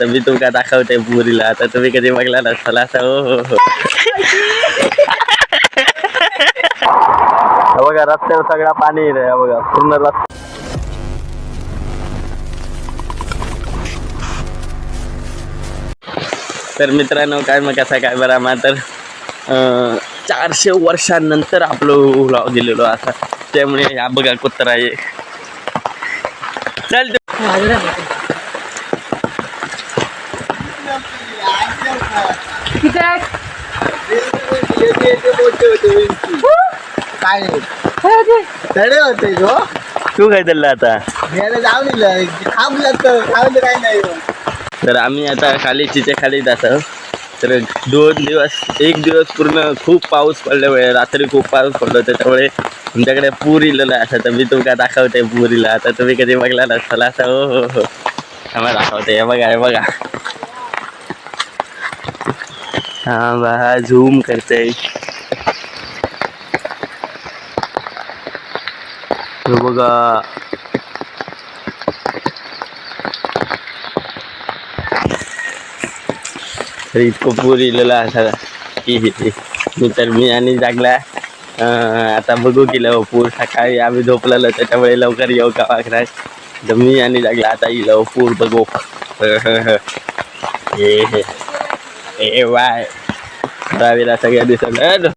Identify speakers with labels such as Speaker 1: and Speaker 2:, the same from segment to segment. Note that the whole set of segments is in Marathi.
Speaker 1: तर मी तुमका दाखवते पुरीला. आता तुम्ही कधी बघला नसाल असं हो हो हो. बघा रस्त्यावर सगळा पाणी आहे रे, बघा पूर्ण रस्ता तर मित्रांनो काय मग कसा काय? बरा मा तर अं, चारशे वर्षांनंतर आपलं व्लॉग दिलेलो असा त्यामुळे हा बघा कुत्रा आहे. चल
Speaker 2: काय तडे होते गो.
Speaker 1: तू काय चाललं आता?
Speaker 2: घ्यायला जाऊन दिलं थांबलं तर थांबलं काय नाही.
Speaker 1: तर आम्ही आता खाली चिचे खालीत असं तर दोन दिवस एक दिवस पूर्ण खूप पाऊस पडल्यामुळे रात्री खूप पाऊस पडलो. त्याच्यामुळे तुमच्याकडे पूर इलेलं आहे. असं तर मी तुमका दाखवते पुरीला आता तुम्ही कधी बघला नसाल असं हो हो हो. आम्हाला दाखवते. हे बघा हे बघा. हा बा झूम करते हे। बघा इतकं पूर इलेला असा मी तर मी आणि जागला। आता बघू की लव पूर सकाळी आम्ही झोपलेलो त्याच्यामुळे लवकर येऊ का वागणार तर मी आणि जागला आता येईल पूर बघू हे। हे ए वाय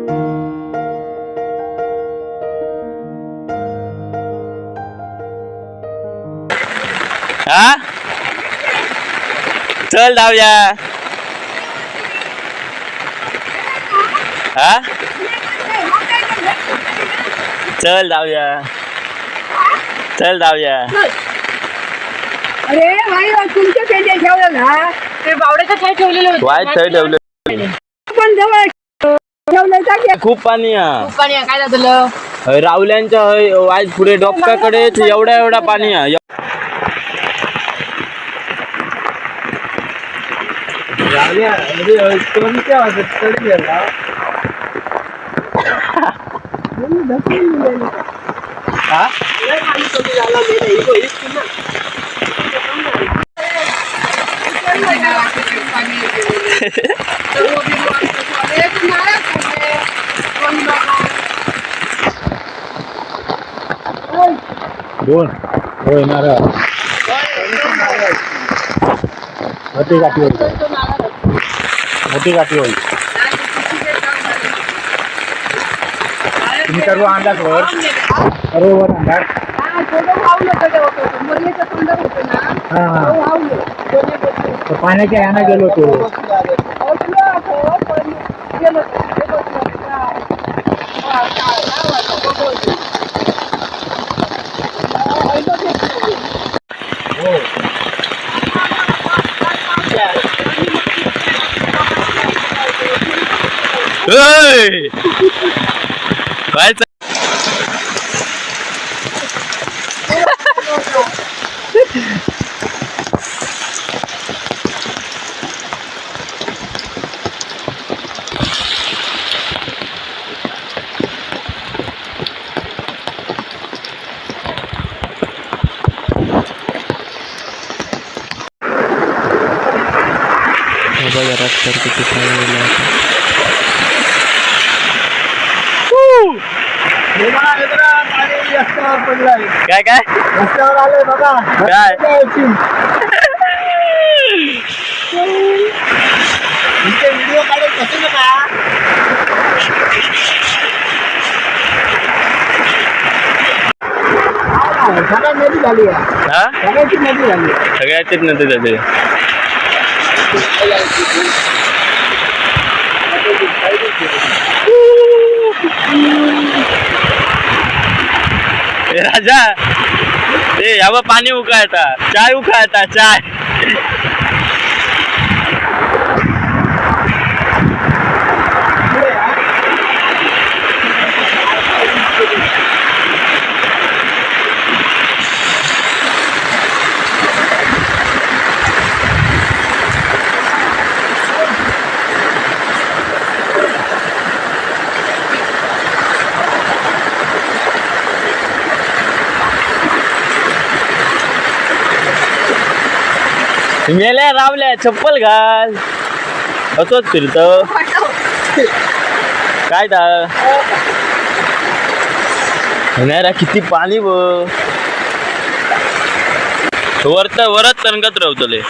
Speaker 1: रावीला सगळ्या दिसत हा चल जाऊया हा चल जाऊया चल जाऊया
Speaker 3: अरे भाई तुमच्या पेंड्या ठेवलं ना
Speaker 4: ते बावड्याचं काय ठेवलेलं होतं
Speaker 1: वाईट थंय ठेवलं
Speaker 3: पण जवळ
Speaker 1: खूप पाणी हा
Speaker 4: खूप पाणी आहे, काय झालं
Speaker 1: हय, रावल्यांच्या हय पुढे डोक्याकडे एवढा एवढा पाणी हा
Speaker 2: रावल्या, अरे, कोणत्या वाजत तडी गेला? हा? दोन. होय नारळ. मोठी गाठी होईल. मोठी गाठी होईल. तुम्ही सर्व अंदाज वर. सर्व वर अंदाज. हा पाण्याच्या ह्यानं गेलो तो
Speaker 5: Эй! Пальцы! Надо я раз только питание
Speaker 1: काय काय
Speaker 5: रस्त्यावर आलंय बघा
Speaker 1: काय?
Speaker 5: यायची. इथे व्हिडिओ काढत बसू नका काय, सगळ्यात नदी झाली आहे
Speaker 1: हा
Speaker 5: सगळ्याची नदी झाली आहे
Speaker 1: सगळ्याचीच नव्हते त्याचे ए, राजा. ते यावं पाणी उकळता चाय उकळता चाय. मेल्या रावल्या चप्पल घाल. असंच फिरत. काय दा? किती पाणी व वरत वरच तरंगत रावतले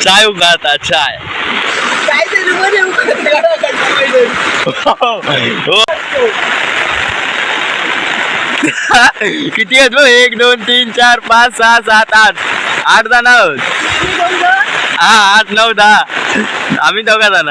Speaker 1: चाय उगाता चाय. हो. किती आहेत बघ? एक दोन तीन चार पाच सहा सात आठ. आठ जण आहोत हा आठ नऊ दहा. आम्ही दोघा जण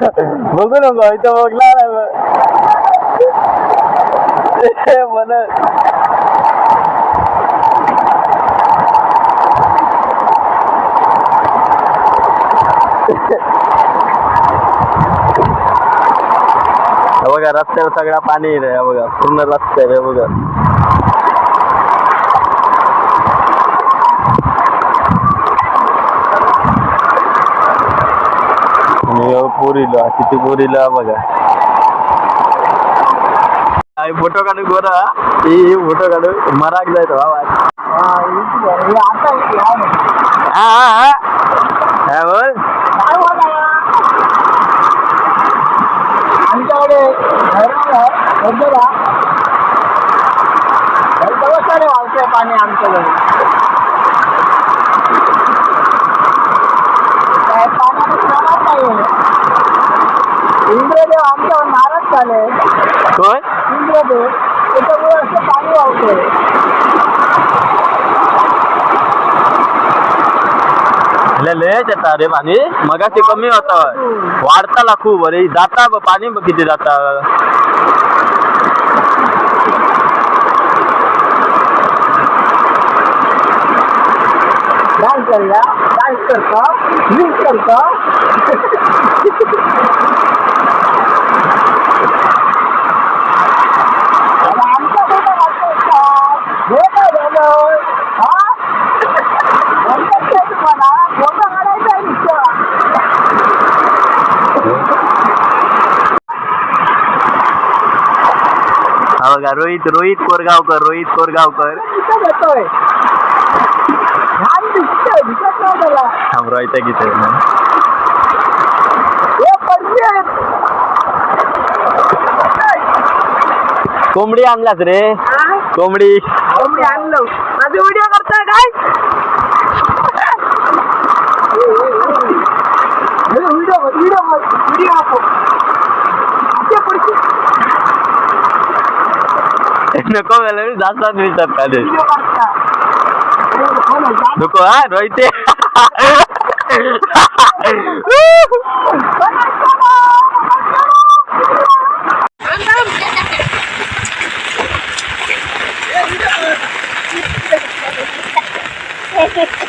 Speaker 1: बघू नको इथं बघणार म्हण. हे बघा रस्त्यावर सगळा पाणी रे बघा पूर्ण रस्त्यावर आहे बघा. पोरीला किती पोरीला बघा. आई फोटो काढू गोरा ही फोटो काढू मराक जायचं बाबा हा हा हा. हा बोल.
Speaker 5: आमच्याकडे पाणी आमच्याकडे काय पाण्याने प्रमाण नाही इंद्रदेव आमच्यावर नाराज झाले इंद्रदेव त्याच्यामुळे असं पाणी
Speaker 1: रे मग ते कमी होता. वाढताला खूप अरे. जाता ब पाणी बघ किती जाता?
Speaker 5: डान्स करूया? डान्स करतो? ड्रिंक करतो आणि आमच्या कुठं वाटतं हे काय झालं हा नंतर तुम्हाला फोटो काढायचा आहे नुसतं
Speaker 1: हा बघा रोहित रोहित कोरगावकर रोहित कोरगावकर.
Speaker 5: इथं गीत छान
Speaker 1: कोंबडी आणलाच रे.
Speaker 5: कोंबडी.
Speaker 1: कोंबडी
Speaker 5: अहो, आणलं माझे व्हिडिओ करताय काय
Speaker 1: video video video Nako melalui dasar
Speaker 5: di tadi.
Speaker 1: Nako ah, doite.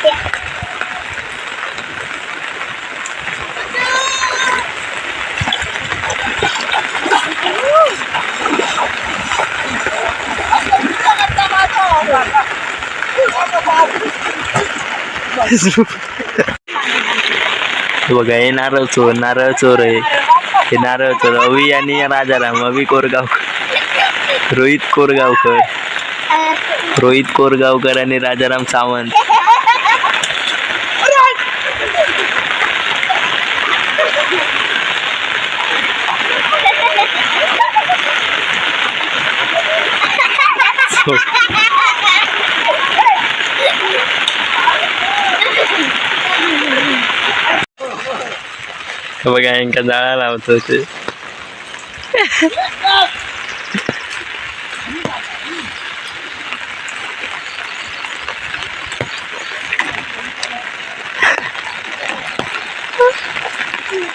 Speaker 1: Yeah. बघा हे नारळ चोर नारळ चोर आहे. हे नारळ चोर अवी आणि राजाराम अवी कोरगावकर. रोहित कोरगावकर. रोहित कोरगावकर आणि राजाराम सावंत. हे बघा यांका जाळा लावतो ते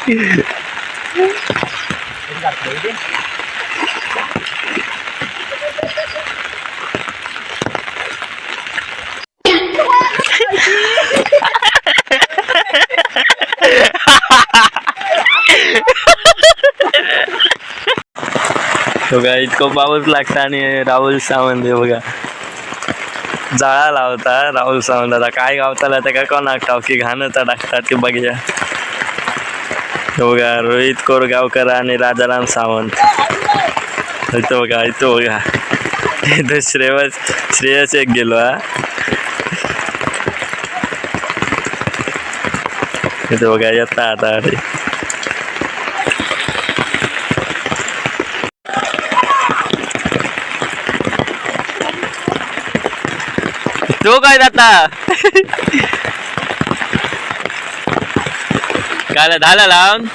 Speaker 1: हे बघा इतकं पाऊस लागता आणि राहुल सावंत हे बघा. जाळा लावता राहुल सावंत. आता काय गावताला त्या कोणाक ठाव की घाणता टाकतात ते बघूया बघा रोहित कोरगावकर आणि राजाराम सावंत. इथं बघा इथं बघा. इथं श्रेयस श्रेयस एक गेलो हा. इथं बघा येता आता अरे तो काय जाता काय झालं लावून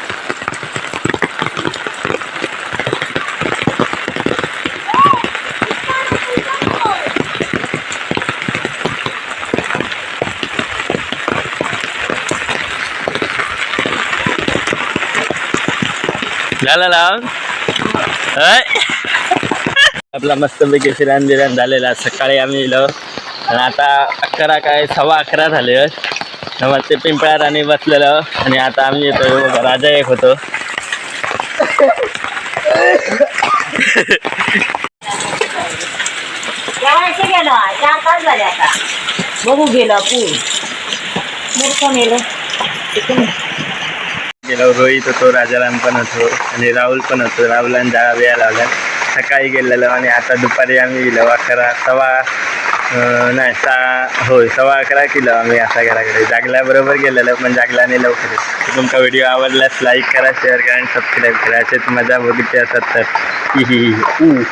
Speaker 1: झालं लावून अय. आपला मस्तपैकी फिरान बिरान झालेला सकाळी आम्ही इलो आणि आता अकरा काय सव्वा अकरा झाले ते पिंपळ्यात आणि बसलेलं. आणि आता आम्ही येतो राजा एक होतो.
Speaker 6: जेवायचं गेलं चार तास झाले आता. बघू गेलं पूर
Speaker 1: रोहित होतो राजाराम पण होतो आणि राहुल पण होतो. राहुलान जाळा बिया लावला सकाळी गेलेलो आणि आता दुपारी आम्ही गेलो अकरा सव्वा नाही सहा होय सव्वा अकरा किलो आम्ही असा घराकडे. जागल्याबरोबर गेलेलो पण जागल्याने लवकर. तुमचा व्हिडिओ आवडल्यास लाईक करा शेअर करा आणि सबस्क्राईब करा. असेच मजा बघितली असतात तर. हि हि